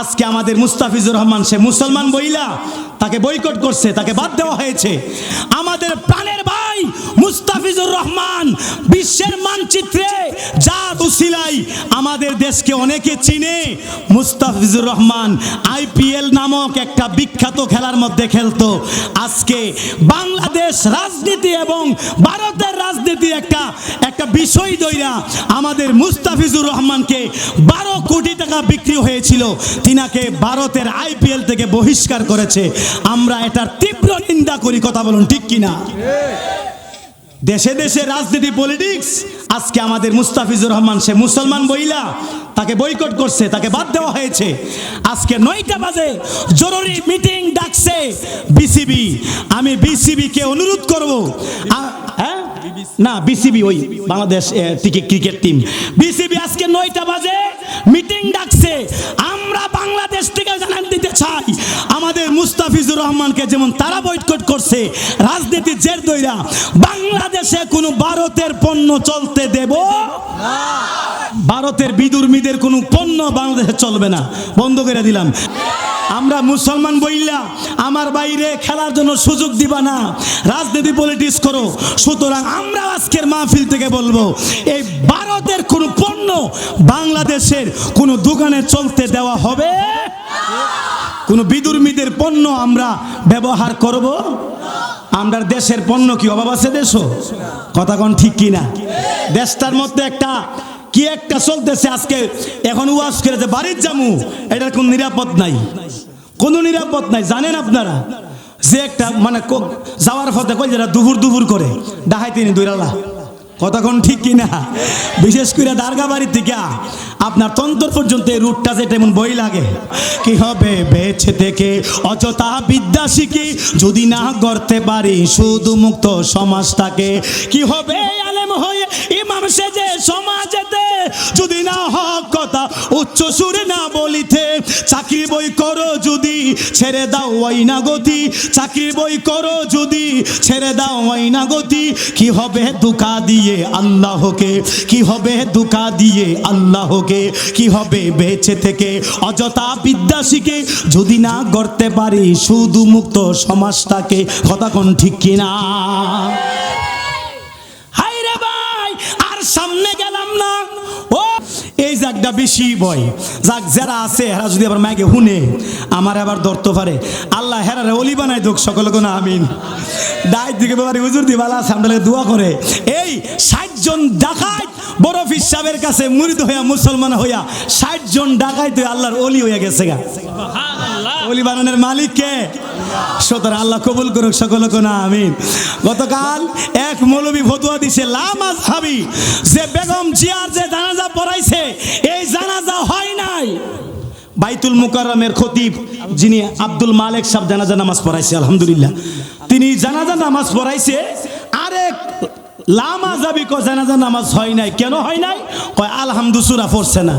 আজকে আমাদের মুস্তাফিজুর রহমান, সে মুসলমান বইলা তাকে বয়কট করছে, তাকে বাদ দেওয়া হয়েছে। আমাদের প্রাণের ভাই মুস্তাফিজুর রহমান বিশ্বের মানচিত্রে যার উসিলাই আমাদের দেশকে অনেকে চিনে। মুস্তাফিজুর রহমান আইপিএল নামক একটা বিখ্যাত খেলার মধ্যে খেলতো। আজকে বাংলাদেশ রাজনীতি এবং ভারতের রাজনীতি একটা একটা বিষয় দইরা আমাদের মুস্তাফিজুর রহমানকে বারো কোটি টাকা বিক্রি হয়েছিল। তিনাকে ভারতের আইপিএল থেকে বহিষ্কার করেছে। আমরা এটার তীব্র নিন্দা করি কথা বলুন ঠিক কিনা? দেশে দেশে রাজনীতি পলিটিক্স আজকে আমাদের মুস্তাফিজুর রহমান, সে মুসলমান বইলা তাকে বয়কট করছে, তাকে বাদ দেওয়া হয়েছে। আজকে নয়টা বাজে, জরুরি মিটিং ডাকছে বিসিবি আমি বিসিবি কে অনুরোধ করব। হ্যাঁ? না বিসিবি ওই বাংলাদেশ ক্রিকেট টিম বিসিবি আজকে নয়টা বাজে মিটিং ডাকছে। আমরা বাংলাদেশ দিতে চাই। আমাদের মুস্তাফিজুর রহমানকে যেমন তারা বয়কট করছে রাজনীতির জের দইরা বাংলাদেশে কোনো ভারতের পণ্য চলতে দেব? ভারতের বিদুর্মীদের কোনো পণ্য বাংলাদেশে চলবে না। বন্ধ করে দিলাম। আমরা মুসলমান বইলা, আমার বাইরে খেলার জন্য সুযোগ দিবা না। রাজনীতি পলিটিক্স করো। সুতরাং আমরা আজকের মাহফিল থেকে বলব, এই ভারতের কোনো পণ্য বাংলাদেশের কোনো দোকানে চলতে দেওয়া হবে? কোনো বিদুর্মীদের পণ্য আমরা ব্যবহার করব? আমরা দেশের পণ্য কি অভাব আছে দেশ? কথা কোন ঠিক কি না দেশটার মধ্যে একটা কি একটা চলতেছে আজকে? এখন ওয়াজ করেছে বাড়ির জামু, এটার কোন নিরাপদ নাই। কোনো নিরাপদ নাই, জানেন আপনারা? যে একটা মানে যাওয়ার পথে কই যারা দুপুর দুপুর করে, ডাহাই তিনি দুইরালা কতক্ষণ ঠিক কিনা? বিশেষ করে দারগা বাড়ির থেকে আপনার তন্তর পর্যন্ত এই রুটটা যে তেমন বই লাগে। কি হবে বেছে থেকে অযথা বিদ্যা শিখি যদি না করতে পারি শুধু মুক্ত সমাজটাকে, কি হবে আলেম হয়ে ইমাম সেজে সমাজ সুরে না বলিতে, চাকরি বই করো যদি, ছেড়ে দাও ওই না গতি। চাকরি বই করো যদি, ছেড়ে দাও ওই না গতি। কি হবে দুকা দিয়ে আল্লাহকে? কি হবে দুকা দিয়ে আল্লাহকে? কি হবে বেঁচে থেকে? অযথা বিদ্যা শিখে যদি না করতে পারি, শুধু মুক্ত সমাজটাকে। কথা কোন ঠিক কিনা? বেশি ভয়। যাক, যারা আছে হেরা যদি আবার মাইকে শুনে, আমার আবার ধরতে পারে। আল্লাহ হেরারে অলি বানাই দোক, সকলে কোনো আমিন। দায় দিকে বাবারি, হুজুর দিবালা সামনে দোয়া করে। এই ষাটজন বড় সাহেবের কাছে মুরিদ হইয়া মুসলমান হইয়া ষাট জন ডাকাই আল্লাহর অলি হইয়া গেছে গা। অলি বানানোর মালিক কে? সুতরাং আল্লাহ কবুল করুক সকল কোনা আমিন। গতকাল এক মৌলবী ফতুয়া দিছে লামাজ হাবি যে বেগম জিয়ার যে জানাজা পড়াইছে, এই জানাজা হয় নাই। বাইতুল মুকাররমের খতিব, যিনি আব্দুল মালিক সাহেব জানাজা নামাজ পড়াইছে, আলহামদুলিল্লাহ। তিনি জানাজা নামাজ পড়াইছে, আরেক লামা যাবি ক জানাজা নামাজ হয় নাই। কেন হয় নাই? কয় আলহামদুসুরা পড়ছে না।